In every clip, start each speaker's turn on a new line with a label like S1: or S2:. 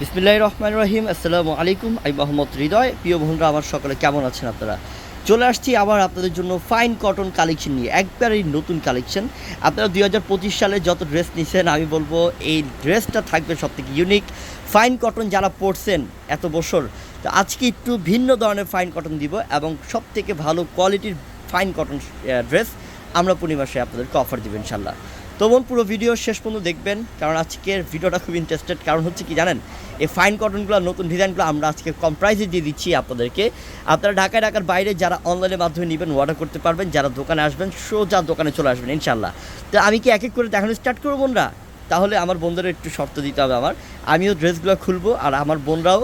S1: বিসমিল্লাহ রহমান রহিম আসসালামু আলাইকুম, আমি মোহাম্মদ হৃদয়। প্রিয় বন্ধুরা, আমার সকলে কেমন আছেন আপনারা? চলে আসছি আবার আপনাদের জন্য ফাইন কটন কালেকশন নিয়ে, একবারেই নতুন কালেকশন আপনারা দুই হাজার পঁচিশ সালে যত ড্রেস নিছেন, আমি বলব এই ড্রেসটা থাকবে সব থেকে ইউনিক ফাইন কটন যারা পরছেন এত বছর, তো আজকে একটু ভিন্ন ধরনের ফাইন কটন দিব এবং সব থেকে ভালো কোয়ালিটির ফাইন কটন ড্রেস আমরা পূর্ণিমাসে আপনাদেরকে অফার দেবো ইনশাল্লাহ তো বোন পুরো ভিডিও শেষ পর্যন্ত দেখবেন, কারণ আজকের ভিডিওটা খুব ইন্টারেস্টেড কারণ হচ্ছে কি জানেন, এই ফাইন কটনগুলো নতুন ডিজাইনগুলো আমরা আজকে কম প্রাইসে দিয়ে দিচ্ছি আপনাদেরকে। আপনারা ঢাকায় ঢাকার বাইরে যারা অনলাইনের মাধ্যমে নেবেন অর্ডার করতে পারবেন। যারা দোকানে আসবেন, সোজা দোকানে চলে আসবেন ইনশাল্লাহ তো আমি কি এক এক করে দেখানো স্টার্ট করব বোনরা তাহলে আমার বোনদের একটু শর্ত দিতে হবে আমার। আমিও ড্রেসগুলো খুলবো, আর আমার বোনরাও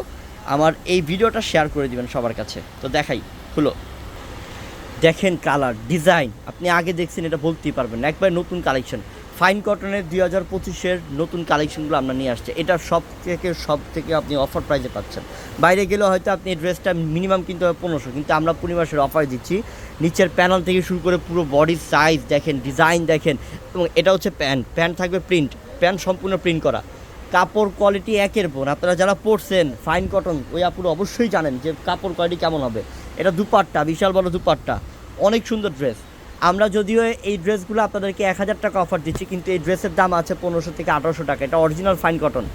S1: আমার এই ভিডিওটা শেয়ার করে দিবেন সবার কাছে। তো দেখাই, খুলো। দেখেন কালার ডিজাইন আপনি আগে দেখছেন, এটা বলতেই পারবেন একবার নতুন কালেকশন ফাইন কটনের দুই হাজার পঁচিশের নতুন কালেকশনগুলো আমরা নিয়ে আসছি। এটা সব থেকে সব থেকে আপনি অফার প্রাইসে পাচ্ছেন। বাইরে গেলেও হয়তো আপনি ড্রেসটা মিনিমাম কিনতে হবে পনেরোশো, কিন্তু আমরা পূর্ণিমাসের অফার দিচ্ছি। নিচের প্যানেল থেকে শুরু করে পুরো বডির সাইজ দেখেন ডিজাইন দেখেন, এবং এটা হচ্ছে প্যান্ট প্যান্ট থাকবে প্রিন্ট প্যান্ট সম্পূর্ণ প্রিন্ট করা। কাপড় কোয়ালিটি একের পর, আপনারা যারা পরছেন ফাইন কটন ওই আপুরো অবশ্যই জানেন যে কাপড় কোয়ালিটি কেমন হবে। এটা দুপাট্টা, বিশাল বড় দুপাট্টা। অনেক সুন্দর ড্রেস আমরা যদিও এই ড্রেসগুলো আপনাদেরকে এক হাজার টাকা অফার দিচ্ছি, কিন্তু এই ড্রেসের দাম আছে পনেরোশো থেকে আঠারোশো টাকা। এটা অরিজিনাল ফাইন কটন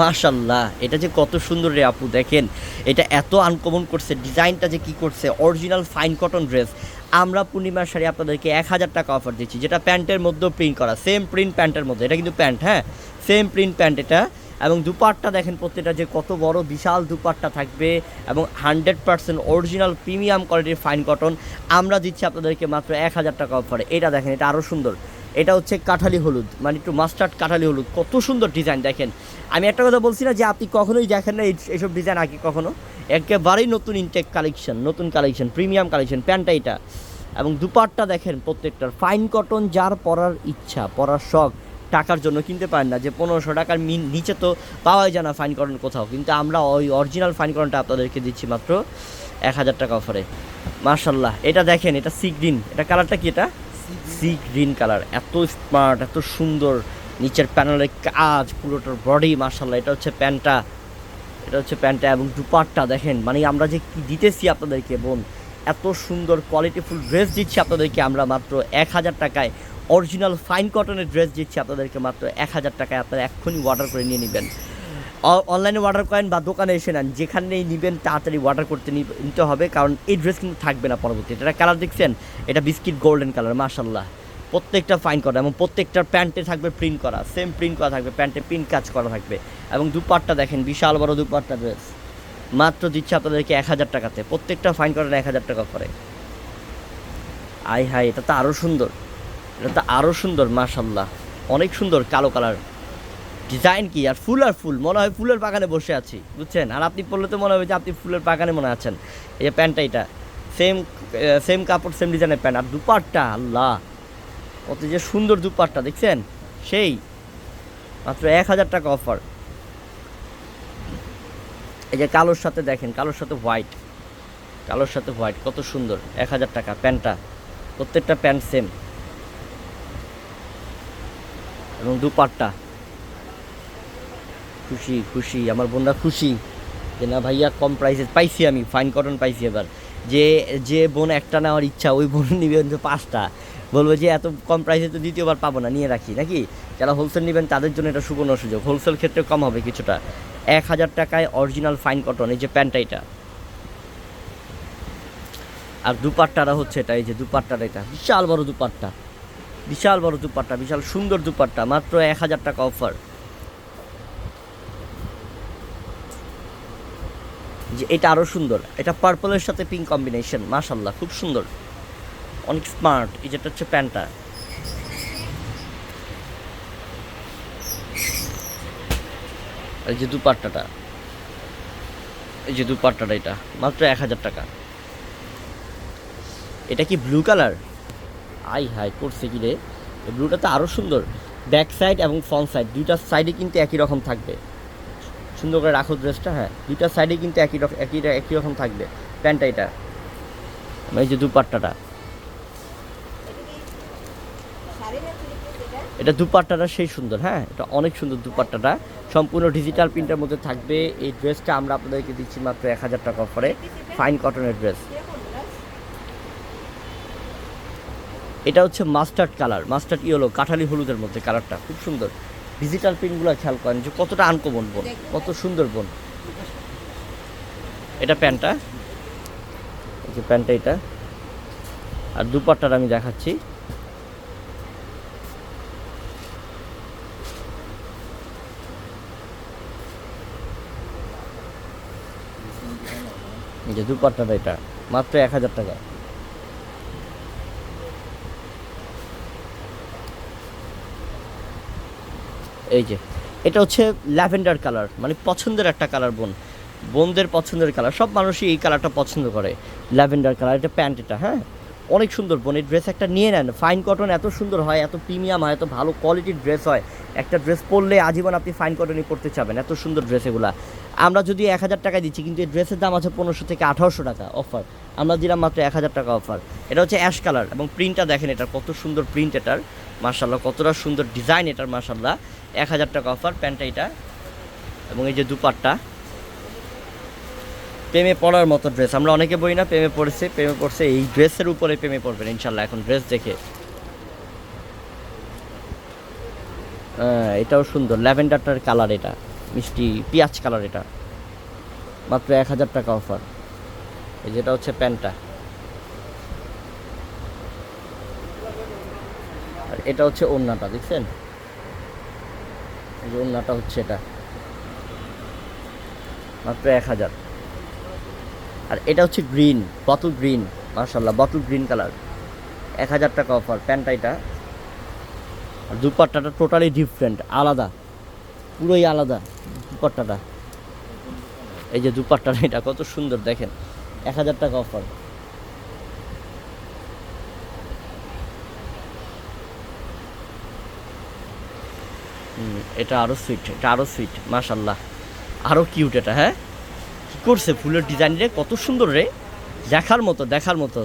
S1: মাশাল্লাহ, এটা যে কত সুন্দর রে আপু, দেখেন। এটা এত আনকমন করছে, ডিজাইনটা যে কি করছে অরিজিনাল ফাইন কটন ড্রেস আমরা পূর্ণিমার শাড়ি আপনাদেরকে এক হাজার টাকা অফার দিচ্ছি, যেটা প্যান্টের মধ্যেও প্রিন্ট করা সেম প্রিন্ট প্যান্টের মধ্যে। এটা কিন্তু প্যান্ট হ্যাঁ? সেম প্রিন্ট প্যান্ট এটা। এবং দুপাট্টা দেখেন প্রত্যেকটা যে কত বড় বিশাল দুপাট্টা থাকবে এবং হান্ড্রেড পার্সেন্ট অরিজিনাল প্রিমিয়াম কোয়ালিটির ফাইন কটন। আমরা দিচ্ছি আপনাদেরকে মাত্র এক হাজার টাকা অফারে। এটা দেখেন, এটা আরও সুন্দর। এটা হচ্ছে কাঠালি হলুদ মানে একটু মাস্টার্ড কাঠালি হলুদ। কত সুন্দর ডিজাইন দেখেন। আমি একটা কথা বলছি না যে আপনি কখনোই দেখেন না এইসব ডিজাইন আগে কখনো। একেবারেই নতুন ইনটেক কালেকশন নতুন কালেকশন প্রিমিয়াম কালেকশন প্যান্টটা এটা। এবং দুপাট্টা দেখেন প্রত্যেকটার। ফাইন কটন যার পরার ইচ্ছা, পরার শখ টাকার জন্য কিনতে পারেন না, যে পনেরোশো টাকার মিন নিচে তো পাওয়াই যায় না ফাইন কটন কোথাও। কিন্তু আমরা ওই অরিজিনাল ফাইন কটনটা আপনাদেরকে দিচ্ছি মাত্র এক হাজার টাকা অফারে মার্শাল্লাহ এটা দেখেন, এটা সি গ্রিন এটা কালারটা কি এটা? সি গ্রিন কালার এত স্মার্ট এত সুন্দর। নিচের প্যানেলের কাজ, পুরোটার বডি মার্শাল্লাহ এটা হচ্ছে প্যান্টটা। এটা হচ্ছে প্যান্টটা এবং দুপাট্টা, দেখেন। মানে আমরা যে কি দিতেছি আপনাদেরকে, বোন, এত সুন্দর কোয়ালিটিফুল ড্রেস দিচ্ছি আপনাদেরকে আমরা মাত্র এক হাজার টাকায়। অরিজিনাল ফাইন কটনের ড্রেস দিচ্ছি আপনাদেরকে মাত্র এক হাজার টাকায়। আপনারা এক্ষুনি অর্ডার করে নিয়ে নেবেন। অনলাইনে অর্ডার করেন বা দোকানে এসে নেন, যেখানেই নেবেন তাড়াতাড়ি অর্ডার করতে নিতে হবে, কারণ এই ড্রেস কিন্তু থাকবে না পরবর্তীতে। এটা কালার দেখছেন? এটা বিস্কিট গোল্ডেন কালার মাশাল্লাহ প্রত্যেকটা ফাইন করা এবং প্রত্যেকটার প্যান্টে থাকবে প্রিন্ট করা সেম প্রিন্ট করা থাকবে, প্যান্টে প্রিন্ট কাজ করা থাকবে। এবং দুপাট্টা দেখেন, বিশাল বড় দুপাট্টা ড্রেস মাত্র দিচ্ছে আপনাদেরকে এক হাজার টাকাতে। প্রত্যেকটা ফাইন করেন এক হাজার টাকা করে। আই হাই এটা তো আরও সুন্দর। এটা তো আরও সুন্দর মাশাল্লাহ অনেক সুন্দর কালো কালার। ডিজাইন কি? আর ফুল আর ফুল, মনে হয় ফুলের বাগানে বসে আছি, বুঝছেন? আর আপনি পড়লে তো মনে হবে যে আপনি ফুলের বাগানে মনে আছেন। এই যে প্যান্টটা এটা, সেম সেম কাপড়, সেম ডিজাইনের প্যান্ট। আর দুপাট্টা, আল্লাহ! কত যে সুন্দর দুপাট্টা, দেখছেন? সেই, মাত্র এক হাজার টাকা অফার। এই যে কালোর সাথে দেখেন, কালোর সাথে হোয়াইট। কালোর সাথে হোয়াইট, কত সুন্দর। এক হাজার টাকা, প্যান্টটা। প্রত্যেকটা প্যান্ট সেম। এবং দুপাট্টা। খুশি খুশি, আমার বোনরা খুশি যে না ভাইয়া কম প্রাইসে পাইছি আমি ফাইন কটন পাইছি এবার। যে যে বোন একটা নেওয়ার ইচ্ছা, ওই বোন নিবে হচ্ছে পাঁচটা। বলব যে এত কম প্রাইসে তো দ্বিতীয়বার পাবো না, নিয়ে রাখি, নাকি? যারা হোলসেল নেবেন, তাদের জন্য এটা সুবর্ণ সুযোগ। হোলসেল ক্ষেত্রে কম হবে কিছুটা। এক হাজার টাকায় অরিজিনাল ফাইন কটন এই যে প্যান্টটা এটা। আর দুপাট্টাটা হচ্ছে এটা, এই যে দুপাট্টাটা এটা, বিশাল বড় দুপাট্টা। বিশাল বড় দুপাট্টা, বিশাল সুন্দর দুপাট্টা, মাত্র এক হাজার টাকা অফার। যে এটা আরও সুন্দর, এটা পার্পলের সাথে পিঙ্ক কম্বিনেশন মাশাল্লাহ খুব সুন্দর। অনেক স্মার্ট এই যেটা হচ্ছে প্যান্টটা। এই যে দুপাট্টাটা, এই যে দুপাট্টাটা এটা, মাত্র এক হাজার টাকা। এটা কি ব্লু কালার আই হাই করছে কি রে? এই ব্লুটা তো আরও সুন্দর। ব্যাক সাইড এবং ফ্রন্ট সাইড, দুইটা সাইডে কিন্তু একই রকম থাকবে। সুন্দর করে রাখো ড্রেসটা হ্যাঁ। দুইটা সাইডে কিন্তু একই রকম একই একই রকম থাকবে। প্যান্টটা এটা। এই যে দুপাট্টাটা। এটা দুপাট্টাটা সেই সুন্দর হ্যাঁ। এটা অনেক সুন্দর দুপাট্টাটা। সম্পূর্ণ ডিজিটাল প্রিন্টের মধ্যে থাকবে। এই ড্রেসটা আমরা আপনাদেরকে দিচ্ছি মাত্র এক হাজার টাকা অফারে। ফাইন কটনের ড্রেস। এটা হচ্ছে মাস্টার্ড কালার মাস্টার্ড ইয়েলো কাঠালি হলুদের মধ্যে কালারটা খুব সুন্দর। ডিজিটাল প্রিন্টগুলো খেয়াল করেন যে কতটা আনকমন বোন কত সুন্দর বোন এটা প্যান্টটা এই যে প্যান্টটা এটা। আর দুপাট্টার আমি দেখাচ্ছি। এই যে দুপাট্টাটা এটা মাত্র এক হাজার টাকা এই যে, এটা হচ্ছে ল্যাভেন্ডার কালার মানে পছন্দের একটা কালার বোন। বোনদের পছন্দের কালার, সব মানুষই এই কালারটা পছন্দ করে, ল্যাভেন্ডার কালার, এটা প্যান্ট এটা হ্যাঁ? অনেক সুন্দর বোন, এই ড্রেস একটা নিয়ে নেন ফাইন কটন এত সুন্দর হয়, এত প্রিমিয়াম হয়, এত ভালো কোয়ালিটির ড্রেস হয়, একটা ড্রেস পরলে আজীবন আপনি ফাইন কটনই পরতে চাবেন, এত সুন্দর ড্রেস এগুলা। আমরা যদি এক হাজার টাকা দিচ্ছি, কিন্তু এই ড্রেসের দাম আছে পনেরোশো থেকে আঠারোশো টাকা অফার আমরা দিলাম মাত্র এক হাজার টাকা অফার এটা হচ্ছে অ্যাশ কালার এবং প্রিন্টটা দেখেন এটার কত সুন্দর প্রিন্ট এটার মার্শাল্লাহ কতটা সুন্দর ডিজাইন এটার মার্শাল্লাহ এক হাজার টাকা অফার প্যান্টটা এটা, এবং এই যে দুপাট্টা। প্রেমে পড়ার মতো ড্রেস আমরা অনেকে বই না প্রেমে পড়েছে, প্রেমে পড়ছে, এই ড্রেসের উপরে প্রেমে পড়বেন ইনশাল্লাহ এখন ড্রেস দেখে। এটাও সুন্দর, ল্যাভেন্ডারটার কালার এটা, মিষ্টি, পিঁয়াজ কালার এটা। মাত্র এক হাজার টাকা অফার এই যেটা হচ্ছে প্যান্টটা আর এটা হচ্ছে ওড়নাটা, দেখছেন? এই যে ওড়নাটা হচ্ছে এটা। মাত্র এক হাজার। আর এটা হচ্ছে গ্রিন বটল গ্রিন মার্শাল্লাহ বটল গ্রিন কালার এক হাজার টাকা অফার প্যান্টটা এটা। আর দুপাট্টাটা টোটালি ডিফারেন্ট আলাদা। পুরোই আলাদা দুপাট্টাটা। এই যে দুপাট্টাটা, এটা কত সুন্দর দেখেন। এক হাজার টাকা অফার এটা আরও সুইট এটা আরও সুইট মাশাল্লাহ আরও কিউট এটা হ্যাঁ? কি করছে ফুলের ডিজাইন রে? কত সুন্দর রে। দেখার মতো দেখার মতো।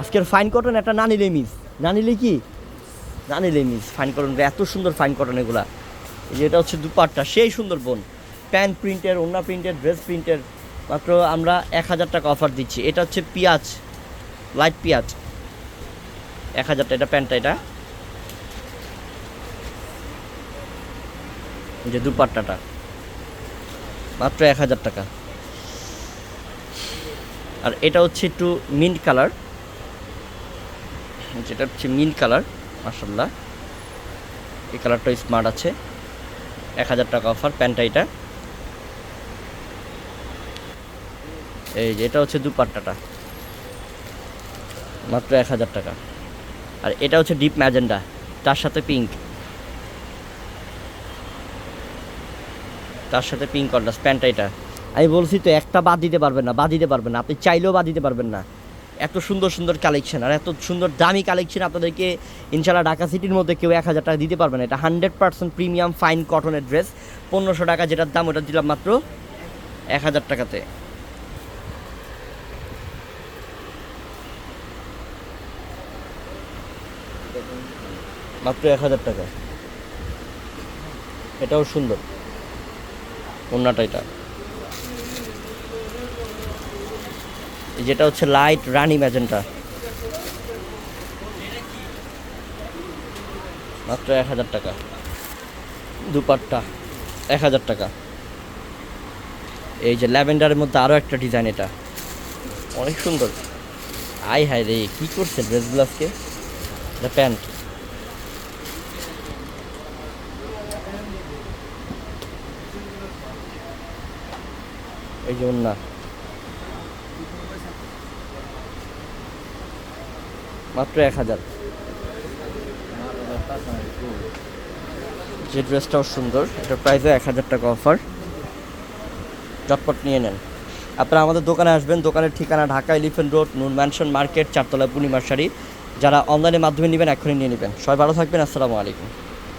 S1: আজকের ফাইন কটন এটা না নিলে মিস না নিলে কি? না নিলে মিস ফাইন কটন এত সুন্দর ফাইন কটন এগুলা। এই যে এটা হচ্ছে দুপাট্টা, সেই সুন্দর বোন। প্যান্ট প্রিন্টের ওনা প্রিন্টের ড্রেস প্রিন্টের। মাত্র আমরা এক হাজার টাকা অফার দিচ্ছি। এটা হচ্ছে পেঁয়াজ লাইট পেঁয়াজ। এক হাজারটা, এটা প্যান্টটা, এটা। যে দুপাট্টাটা। মাত্র এক হাজার টাকা। আর এটা হচ্ছে একটু মিন্ট কালার যেটা হচ্ছে মিন্ট কালার মাসাল্লাহ এই কালারটা স্মার্ট আছে। এক হাজার টাকা অফার প্যান্টটা এটা। এই যে এটা হচ্ছে দুপাট্টাটা। মাত্র এক হাজার টাকা। আর এটা হচ্ছে ডিপ ম্যাজেন্ডা তার সাথে পিঙ্ক তার সাথে পিঙ্ক কন্ট্রাস্ট প্যান্টটা এটা। আমি বলছি তো, একটা বাদ দিতে পারবেন না, বাদ দিতে পারবেন না। আপনি চাইলেও বাদ দিতে পারবেন না। এত সুন্দর সুন্দর কালেকশন আর এত সুন্দর দামি কালেকশন আপনাদেরকে ইনশাল্লাহ ঢাকা সিটির মধ্যে কেউ এক হাজার টাকা দিতে পারবে না। এটা হান্ড্রেড পার্সেন্ট প্রিমিয়াম ফাইন কটনের ড্রেস পনেরোশো টাকা যেটার দাম ওটা দিলাম মাত্র এক হাজার টাকাতে। মাত্র এক হাজার টাকা। এটাও সুন্দর। ওড়নাটা এটা। যেটা হচ্ছে লাইট রানি ম্যাজেন্টা। মাত্র এক হাজার টাকা। দুপাট্টা এক হাজার টাকা। এই যে ল্যাভেন্ডারের মধ্যে আরও একটা ডিজাইন এটা। অনেক সুন্দর। আই হাই রে, কী করছে ড্রেসগুলো আজকে এটা প্যান্ট। এই যে ওন্না মাত্র এক হাজার। যে ড্রেসটাও সুন্দর, এটার প্রাইসও এক হাজার টাকা অফার চটপট নিয়ে নেন। আপনারা আমাদের দোকানে আসবেন, দোকানের ঠিকানা Dhaka Elephant Road Noor mansion market, চারতলা পূর্ণিমার শাড়ি। যারা অনলাইনের মাধ্যমে নেবেন এখনই নিয়ে নেবেন। সবাই ভালো থাকবেন, আসসালামু আলাইকুম।